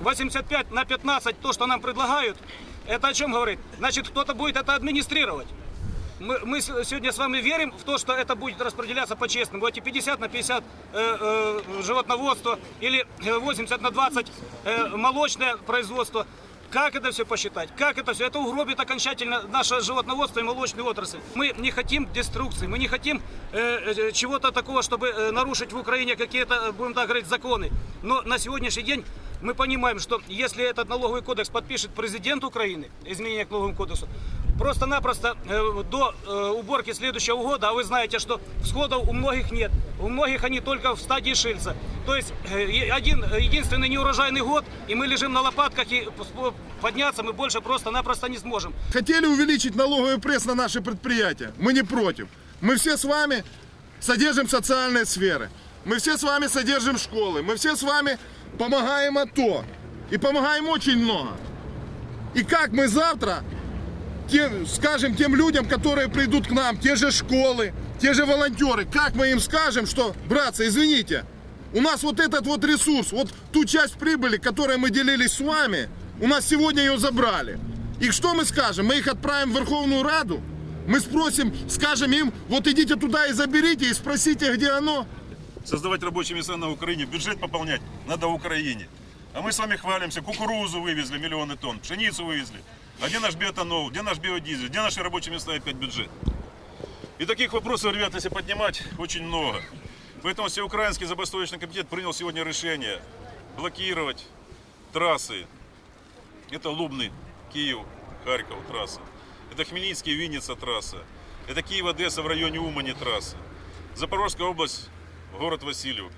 85 на 15, то, что нам предлагают, это о чем говорит? Значит, кто-то будет это администрировать. Мы, мы сегодня с вами верим в то, что это будет распределяться по-честному. Эти 50 на 50 э, э, животноводство или э, 80 на 20 э, молочное производство. Как это все посчитать? Как это все? Это угробит окончательно наше животноводство и молочную отрасль. Мы не хотим деструкции, мы не хотим э, э, чего-то такого, чтобы э, нарушить в Украине какие-то, э, будем так говорить, законы. Но на сегодняшний день мы понимаем, что если этот налоговый кодекс подпишет президент Украины, изменение к налоговому кодексу, просто-напросто э, до э, уборки следующего года, а вы знаете, что всходов у многих нет, у многих они только в стадии шильца. То есть э, один, единственный неурожайный год, и мы лежим на лопатках, и подняться мы больше просто-напросто не сможем. Хотели увеличить налоговый пресс на наши предприятия? Мы не против. Мы все с вами содержим социальные сферы. Мы все с вами содержим школы. Мы все с вами помогаем АТО. И помогаем очень много. И как мы завтра те- скажем тем людям, которые придут к нам, те же школы, те же волонтеры, как мы им скажем, что, братцы, извините, у нас вот этот вот ресурс, вот ту часть прибыли, которой мы делились с вами, у нас сегодня ее забрали. И что мы скажем? Мы их отправим в Верховную Раду? Мы спросим, скажем им, вот идите туда и заберите, и спросите, где оно. Создавать рабочие места на Украине, бюджет пополнять надо Украине. А мы с вами хвалимся, кукурузу вывезли миллионы тонн, пшеницу вывезли. А где наш биотанол, где наш биодизель, где наши рабочие места и опять бюджет? И таких вопросов, ребята, если поднимать, очень много. Поэтому Всеукраинский забастовочный комитет принял сегодня решение блокировать трассы. Это Лубный, Киев, Харьков трасса. Это Хмельницкий, Винница трасса. Это Киев, Одесса в районе Умани трасса. Запорожская область, город Васильевка.